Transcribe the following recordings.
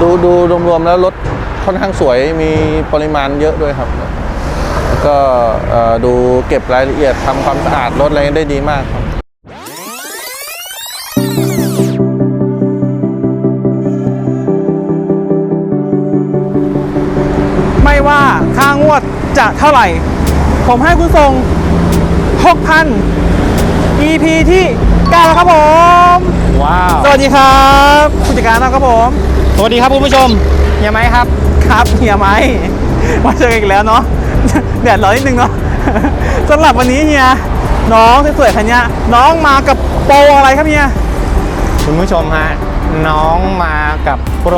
ดูดูรวมๆแล้วรถค่อนข้างสวยมีปริมาณเยอะด้วยครับแล้วก็เอ่อดูเก็บรายละเอียดทำความสะอาดรถอะไรได้ดีมากครับไม่ว่าค่างวดจะเท่าไหร่ ผมให้คุณส่ง6,000 EP ที่9แล้วครับผม ว้าว สวัสดีครับ ผู้จัดการนะครับผม สวัสดีครับคุณผู้ชมเฮียไหมครับครับเฮียไหมมาเจอกันอีกแล้วเนาะแดดร้อนนิดนึงเนาะสำหรับวันนี้เฮียน้องสวยๆคันเนี้ยน้องมากับโปรอะไรครับเฮียคุณผู้ชมฮะน้องมากับโปร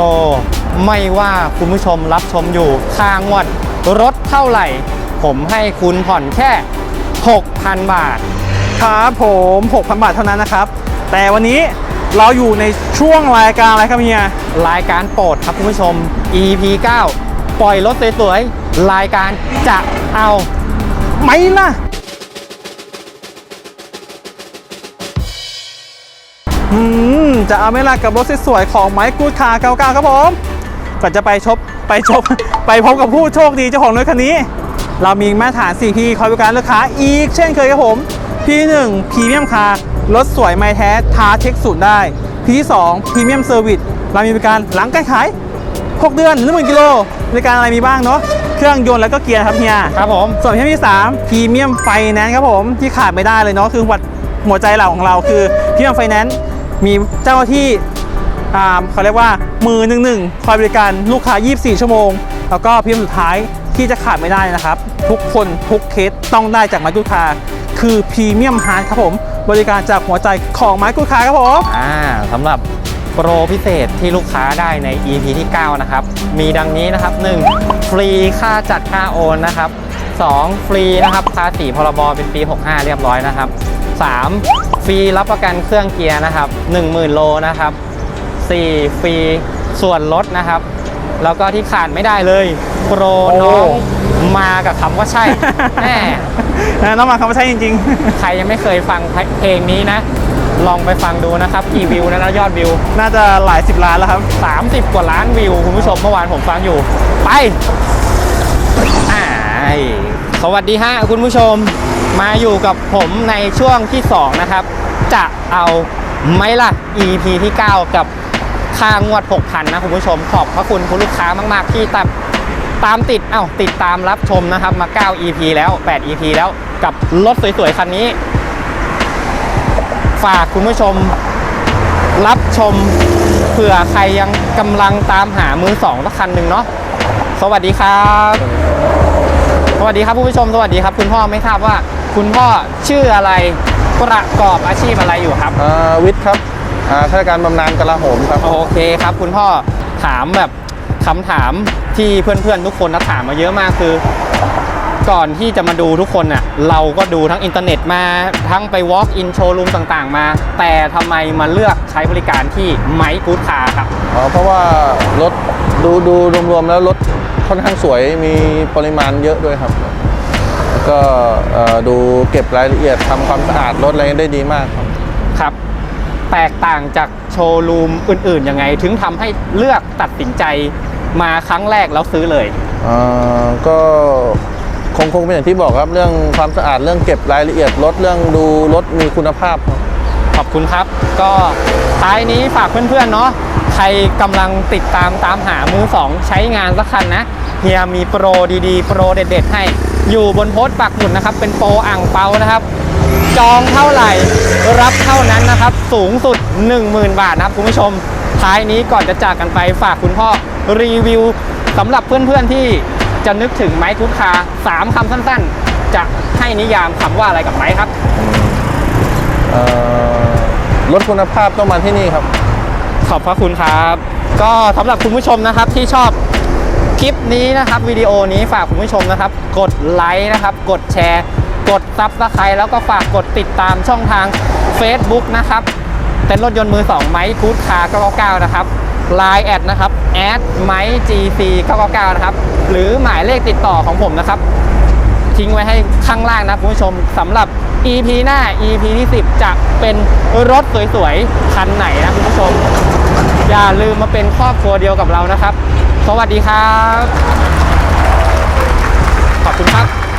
ไม่ว่าคุณผู้ชมรับชมอยู่ค่างวดรถเท่าไหร่ ผมให้คุณผ่อนแค่ 6,000 บาท ครับผม 6,000 บาทเท่านั้นนะครับ แต่วันนี้ เราอยู่ในช่วงรายการอะไรครับเฮีย รายการโปรดครับคุณผู้ชม EP 9 ปล่อยรถสวยๆ รายการจะเอาไหมล่ะ อืม จะเอาไหมล่ะกับรถสวยๆ ของไมค์กูดคาร์99ครับผม ก่อนจะไปชบไปชบ ไปพบกับผู้โชคดีเจ้าของรถคันนี้ เรามีมาตรฐาน 4P คอยบริการลูกค้าอีกเช่นเคยครับผม P1 พรีเมียมคาร์ รถสวยไม่แท้ท้าเช็คศูนย์ได้ P2 พรีเมียมเซอร์วิสเรามีบริการหลังการขาย 6 เดือนหรือหมื่นกิโลบริการอะไรมีบ้างเนาะเครื่องยนต์แล้วก็เกียร์ครับเฮียครับผมส่วนประเภทที่3พรีเมียมไฟแนนซ์ครับผมที่ขาดไม่ได้เลยเนาะคือหัวหัวใจหลักของเราคือพรีเมียมไฟแนนซ์มีเจ้าหน้าที่อ่าเขาเรียกว่ามือหนึ่งหนึ่งคอยบริการลูกค้า 24 ชั่วโมง แล้วก็พรีเมียมสุดท้ายที่จะขาดไม่ได้นะครับ ทุกคนทุกเคสต้องได้จากไม้กุคาคือพรีเมียมฮาร์ดครับผม บริการจากหัวใจของไม้กุคาครับผม อ่าสำหรับโปรพิเศษที่ลูกค้าได้ใน EP ที่ 9 นะครับ มีดังนี้นะครับ 1. ฟรีค่าจัดค่าโอนนะครับ 2. ฟรีนะครับภาษีพรบเป็นปี 65 เรียบร้อยนะครับ 3. ฟรีรับประกันเครื่องเกียร์นะครับ 10,000 โลนะครับ 4. ฟรีส่วนลดนะครับ แล้วก็ที่ขาดไม่ได้เลย โปรโอ้น้อง มากับคำว่าใช่แน่นะน้องมาคำว่าใช่จริงใครยังไม่เคยฟังเพลงนี้นะ ลองไปฟังดูนะครับกี่วิวนะนะยอดวิวๆน่าจะหลายสิบล้านแล้วครับ 30 กว่าล้านวิว คุณผู้ชมเมื่อวานผมฟังอยู่ ไปอ่ายสวัสดีฮะคุณผู้ชมมาอยู่กับผมในช่วงที่ 2 นะครับ จะเอาไหมล่ะ EP ที่ 9 กับค่างวด 6,000 นะคุณผู้ชมขอบพระคุณคุณลูกค้ามาก ๆ ที่ตาม ตามติดเอ้าติดตามรับชมนะครับมา 9 EP แล้ว 8 EP แล้วกับรถสวยๆ คันนี้ ฝากคุณผู้ชมรับชมเผื่อใครยังกำลังตามหามือสองสักคันหนึ่งเนาะสวัสดีครับ สวัสดีครับผู้ชม สวัสดีครับ คุณพ่อไม่ทราบว่า คุณพ่อชื่ออะไรประกอบอาชีพอะไรอยู่ครับอ่าวิทย์ครับอ่าข้าราชการบำนาญกลาโหมครับ โอเคครับ คุณพ่อถามแบบ คำถามที่เพื่อนๆทุกคนนะถามมาเยอะมากคือ ก่อนที่จะมาดูทุกคนน่ะเราก็ดูทั้งอินเทอร์เน็ตมาทั้งไป walk in showroom ต่างๆ มา แต่ทำไมมาเลือกใช้บริการที่ไมค์กูดคาครับ อ๋อเพราะว่ารถดูดูรวมๆ แล้วรถค่อนข้างสวยมีปริมาณเยอะด้วยครับแล้วก็เอ่อดูเก็บรายละเอียดทำความสะอาดรถอะไรได้ดีมากครับ ครับ แตกต่างจากโชว์รูมอื่นๆยังไง ถึงทำให้เลือกตัดสินใจ มาครั้งแรกแล้วซื้อเลยเอ่อก็คงคงเป็นอย่างที่บอกครับเรื่องความสะอาดเรื่องเก็บรายละเอียดรถเรื่องดูรถมีคุณภาพครับขอบคุณครับ ก็ท้ายนี้ฝากเพื่อนๆเนาะใครกำลังติดตามตามหามือสองใช้งานสักคันนะเฮียมีโปรดีๆ โปรเด็ดๆให้อยู่บนโพสต์ปักหมุดนะครับ เป็นโปรอ่างเปานะครับ จองเท่าไหร่รับเท่านั้นนะครับ สูงสุด 10,000 บาทนะครับคุณผู้ชม ท้ายนี้ก่อนจะจากกันไปฝากคุณพ่อรีวิวสำหรับเพื่อนๆที่จะนึกถึงไม้ทุกคาสามคำสั้นๆ จะให้นิยามคำว่าอะไรกับไม้ครับเอ่อรถคุณภาพต้องมาที่นี่ครับ ขอบพระคุณครับ ก็สำหรับคุณผู้ชมนะครับที่ชอบคลิปนี้นะครับวิดีโอนี้ฝากคุณผู้ชมนะครับ กดไลค์นะครับ กดแชร์ กดซับสไครต์แล้วก็ฝากกดติดตามช่องทาง Facebook นะครับ เป็นรถยนต์มือ2ไมค์คูดคาร์999นะครับลายแอดนะครับแอดไมค์จีซี999นะครับ หรือหมายเลขติดต่อของผมนะครับ ทิ้งไว้ให้ข้างล่างนะคุณผู้ชมสำหรับ EP หน้า EP ที่ 10 จะเป็นรถสวยๆ คันไหนนะคุณผู้ชม อย่าลืมมาเป็นครอบครัวเดียวกับเรานะครับ สวัสดีครับ ขอบคุณครับ